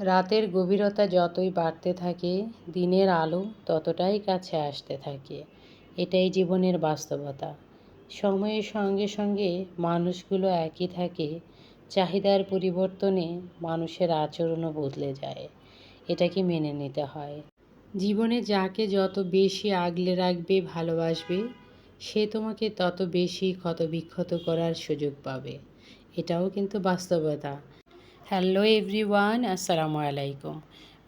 রাতের গভীরতা যতই বাড়তে থাকে, দিনের আলো ততটাই কাছে আসতে থাকে। এটাই জীবনের বাস্তবতা। সময়ের সঙ্গে সঙ্গে মানুষগুলো একই থাকে, চাহিদার পরিবর্তনে মানুষের আচরণও বদলে যায়। এটাকে মেনে নিতে হয়? জীবনে যাকে যত বেশি আগলে রাখবে, ভালোবাসবে, সে তোমাকে তত বেশি ক্ষতবিক্ষত করার সুযোগ পাবে। এটাও কিন্তু বাস্তবতা। হ্যালো এভরিওয়ান আসসালামু আলাইকুম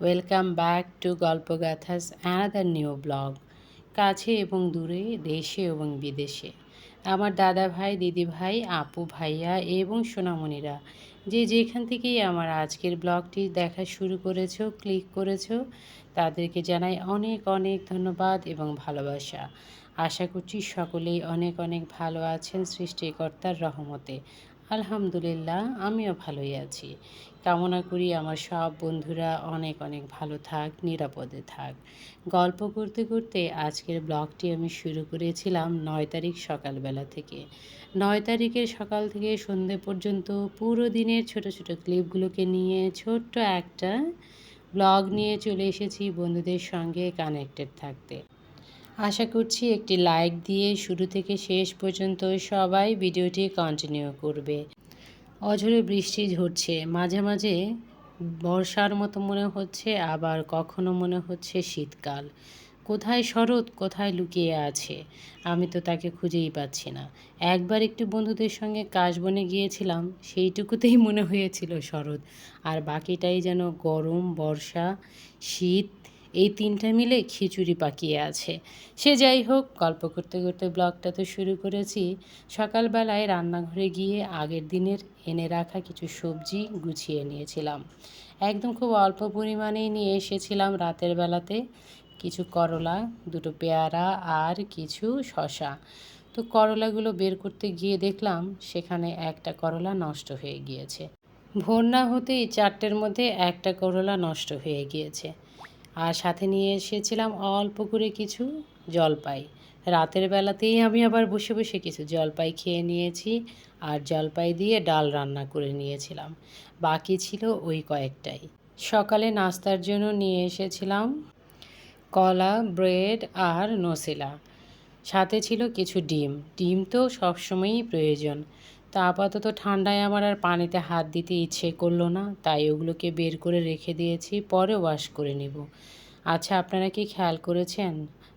ওয়েলকাম ব্যাক টু গল্পগাথাস অ্যানাদার নিউ ব্লগ কাছে এবং দূরে, দেশে এবং বিদেশে। আমার দাদা ভাই, দিদি ভাই, আপু ভাইয়া এবং সোনামণিরা, যে যেখান থেকেই আমার আজকের ব্লগটি দেখা শুরু করেছ ক্লিক করেছ, তাদেরকে জানাই অনেক অনেক ধন্যবাদ এবং ভালোবাসা। আশা করছি সকলেই অনেক অনেক ভালো আছেন সৃষ্টিকর্তার রহমতে। আলহামদুলিল্লাহ, আমিও ভালোই আছি। কামনা করি আমার সব বন্ধুরা অনেক অনেক ভালো থাক, নিরাপদে থাক। গল্প করতে করতে আজকের ব্লগটি আমি শুরু করেছিলাম নয় তারিখ সকালবেলা থেকে। নয় তারিখের সকাল থেকে সন্ধে পর্যন্ত পুরো দিনের ছোট ছোট ক্লিপগুলোকে নিয়ে ছোট্ট একটা ব্লগ নিয়ে চলে এসেছি বন্ধুদের সঙ্গে কানেক্টেড থাকতে। আশা করছি একটি লাইক দিয়ে শুরু থেকে শেষ পর্যন্ত সবাই ভিডিওটি কন্টিনিউ করবে। অঝরে বৃষ্টি ঝরছে, মাঝে মাঝে বর্ষার মতো মনে হচ্ছে, আবার কখনো মনে হচ্ছে শীতকাল। কোথায় শরৎ, কোথায় লুকিয়ে আছে? আমি তো তাকে খুঁজেই পাচ্ছি না। একবার একটু বন্ধুদের সঙ্গে কাশবনে গিয়েছিলাম, সেইটুকুতেই মনে হয়েছিল শরৎ। আর বাকিটাই যেন গরম, বর্ষা, শীত এই তিনটা মিলে খিচুড়ি পাকিয়ে আছে। সে যাই হোক, গল্প করতে করতে ব্লগটা তো শুরু করেছি। সকালবেলায় রান্নাঘরে গিয়ে আগের দিনের এনে রাখা কিছু সবজি গুছিয়ে নিয়েছিলাম। একদম খুব অল্প পরিমাণেই নিয়ে এসেছিলাম রাতের বেলাতে। কিছু করলা, দুটো পেয়ারা আর কিছু শশা তো করলাগুলো বের করতে গিয়ে দেখলাম সেখানে একটা করলা নষ্ট হয়ে গিয়েছে। ভোর না হতেই চারটের মধ্যে একটা করলা নষ্ট হয়ে গিয়েছে। আর সাথে নিয়ে এসেছিলাম অল্প করে কিছু জলপাই। রাতের বেলাতেই আমি আবার বসে বসে কিছু জলপাই খেয়ে নিয়েছি আর জলপাই দিয়ে ডাল রান্না করে নিয়েছিলাম। বাকি ছিল ওই কয়েকটাই। সকালে নাস্তার জন্য নিয়ে এসেছিলাম কলা, ব্রেড আর নসিলা। সাথে ছিল কিছু ডিম। ডিম তো সবসময়ই প্রয়োজন। তা আপাতত ঠান্ডায় আমার আর পানিতে হাত দিতে ইচ্ছে করল না, তাই ওগুলোকে বের করে রেখে দিয়েছি, পরে ওয়াশ করে নেব। আচ্ছা আপনারা কি খেয়াল করেছেন?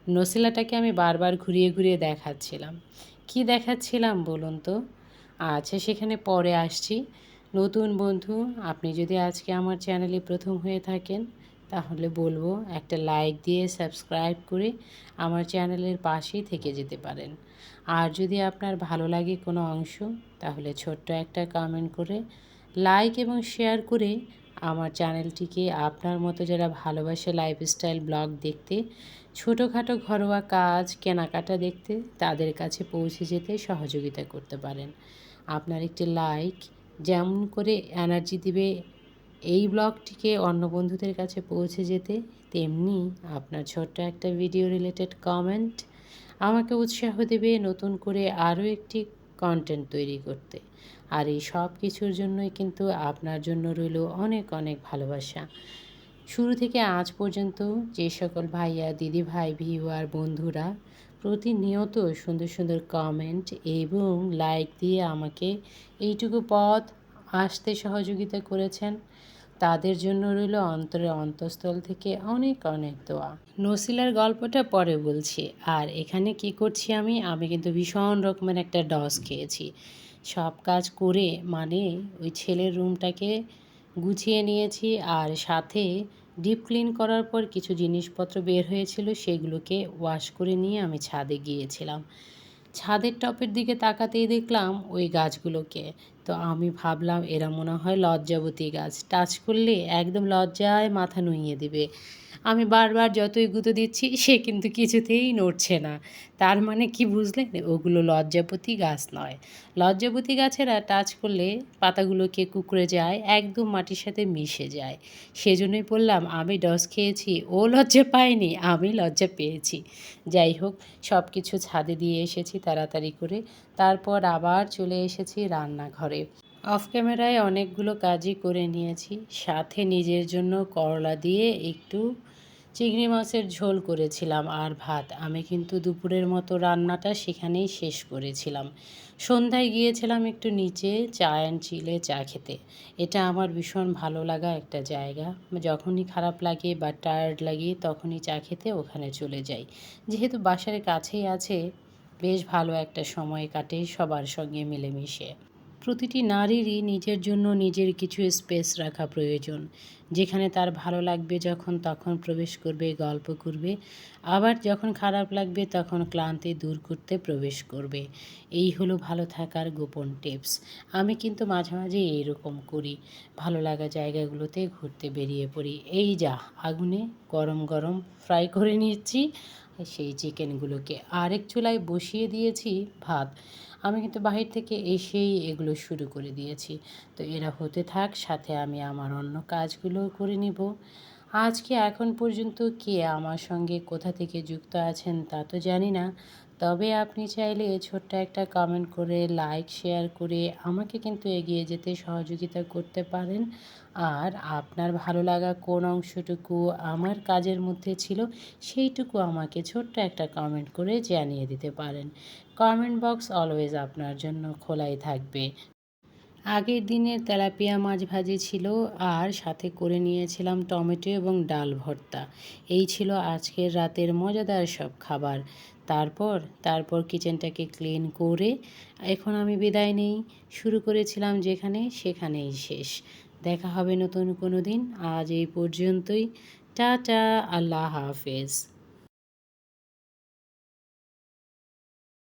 নসিলাটাকে আমি বারবার ঘুরিয়ে ঘুরিয়ে দেখাচ্ছিলাম। কি দেখাচ্ছিলাম বলুন তো? আচ্ছা সেখানে পরে আসছি। নতুন বন্ধু, আপনি যদি আজকে আমার চ্যানেলে প্রথম হয়ে থাকেন তাহলে বলব একটা লাইক দিয়ে সাবস্ক্রাইব করে আমার চ্যানেলের পাশেই থেকে যেতে পারেন। আর যদি আপনার ভালো লাগে কোনো অংশ, তাহলে ছোট্ট একটা কমেন্ট করে লাইক এবং শেয়ার করে আমার চ্যানেলটিকে আপনার মতো যারা ভালোবাসে লাইফস্টাইল ব্লগ দেখতে, ছোটোখাটো ঘরোয়া কাজ, কেনাকাটা দেখতে, তাদের কাছে পৌঁছে যেতে সহযোগিতা করতে পারেন। আপনার একটি লাইক যেমন করে এনার্জি দিবে এই ব্লগটিকে অন্য বন্ধুদের কাছে পৌঁছে যেতে তেমনি আপনার ছোট্ট একটা ভিডিও রিলেটেড কমেন্ট আমাকে উৎসাহ দেবে নতুন করে আরও একটি কন্টেন্ট তৈরি করতে। আর এই সব কিছুর জন্যই কিন্তু আপনার জন্য রইল অনেক অনেক ভালোবাসা। শুরু থেকে আজ পর্যন্ত যে সকল ভাইয়া, দিদি ভাই ভিউয়ার বন্ধুরা প্রতিনিয়ত সুন্দর সুন্দর কমেন্ট এবং লাইক দিয়ে আমাকে এইটুকু পথ আসতে সহযোগিতা করেছেন তাদের জন্য রইল অন্তরের অন্তঃস্থল থেকে অনেক অনেক দোয়া। নসিলার গল্পটা পরে বলছি। আর এখানে কি করছি আমি? আমি কিন্তু ভীষণ রকমের একটা ডস খেয়েছি। সব কাজ করে মানে ওই ছেলের রুমটাকে গুছিয়ে নিয়েছি আর সাথে ডিপ ক্লিন করার পর কিছু জিনিসপত্র বের হয়েছিল সেগুলোকে ওয়াশ করে নিয়ে আমি ছাদে গিয়েছিলাম। ছাদের টপের দিকে তাকাতেই দেখলাম ওই গাছগুলোকে। তো আমি ভাবলাম, এরা মনে হয় লজ্জাবতী গাছ। টাচ করলে একদম লজ্জায় মাথা নুইয়ে দিবে। আমি বারবার যতই গুঁতো দিচ্ছি, সে কিন্তু কিছুতেই নড়ছে না। তার মানে কি বুঝলেন? ওগুলো লজ্জাপতি গাছ নয়। লজ্জাপতি গাছেরা টাচ করলে পাতাগুলোকে কুকড়ে যায়, একদম মাটির সাথে মিশে যায়। সেজন্যই বললাম, আমি ডস খেয়েছি, ও লজ্জা পায়নি, আমি লজ্জা পেয়েছি। যাই হোক সব কিছু ছাদে দিয়ে এসেছি তাড়াতাড়ি করে। তারপর আবার চলে এসেছি রান্নাঘরে। অফ ক্যামেরায় অনেকগুলো কাজই করে নিয়েছি। সাথে নিজের জন্য করলা দিয়ে একটু চিংড়ি মাছের ঝোল করেছিলাম আর ভাত। আমি কিন্তু দুপুরের মতো রান্নাটা সেখানেই শেষ করেছিলাম। সন্ধ্যায় গিয়েছিলাম একটু নিচে চা অ্যান্ড চিলে চা খেতে। এটা আমার ভীষণ ভালো লাগা একটা জায়গা। যখনই খারাপ লাগে বা টায়ার্ড লাগে তখনই চা খেতে ওখানে চলে যাই। যেহেতু বাসার কাছেই আছে, বেশ ভালো একটা সময় কাটে সবার সঙ্গে মিলেমিশে। প্রতিটি নারীরই নিজের জন্য নিজের কিছু স্পেস রাখা প্রয়োজন। যেখানে তার ভালো লাগবে যখন তখন প্রবেশ করবে, গল্প করবে। আবার যখন খারাপ লাগবে তখন ক্লান্তি দূর করতে প্রবেশ করবে। এই হলো ভালো থাকার গোপন টিপস। আমি কিন্তু মাঝে মাঝে এইরকম করি। ভালো লাগা জায়গাগুলোতে ঘুরতে বেরিয়ে পড়ি। এই যা, আগুনে গরম গরম ফ্রাই করে নিচ্ছি সেই চিকেনগুলোকে। আরেক চুলায় বসিয়ে দিয়েছি ভাত। আমি কিন্তু বাহির থেকে এসেই এগুলো শুরু করে দিয়েছি। তো এরা হতে থাক, সাথে আমি আমার অন্য কাজগুলো করে নিব। আজকে এখন পর্যন্ত কে আমার সঙ্গে কোথা থেকে যুক্ত আছেন তা তো জানি না। তবে আপনি চাইলে ছোট্ট একটা কমেন্ট করে লাইক শেয়ার করে আমাকে কিন্তু এগিয়ে যেতে সহযোগিতা করতে পারেন। আর আপনার ভালো লাগা কোন অংশটুকু আমার কাজের মধ্যে ছিল সেইটুকু আমাকে ছোট্ট একটা কমেন্ট করে জানিয়ে দিতে পারেন। কমেন্ট বক্স অলওয়েজ আপনার জন্য খোলাই থাকবে। আগের দিনের তেলাপিয়া মাছ ভাজি ছিল আর সাথে করে নিয়েছিলাম টমেটো এবং ডাল ভর্তা। এই ছিল আজকের রাতের মজাদার সব খাবার। তারপর তারপর কিচেনটাকে ক্লিন করে এখন আমি বিদায় নেই। শুরু করেছিলাম যেখানে, সেখানেই শেষ। দেখা হবে নতুন কোনো দিন। আজ এই পর্যন্তই। টাটা, আল্লাহ হাফেজ।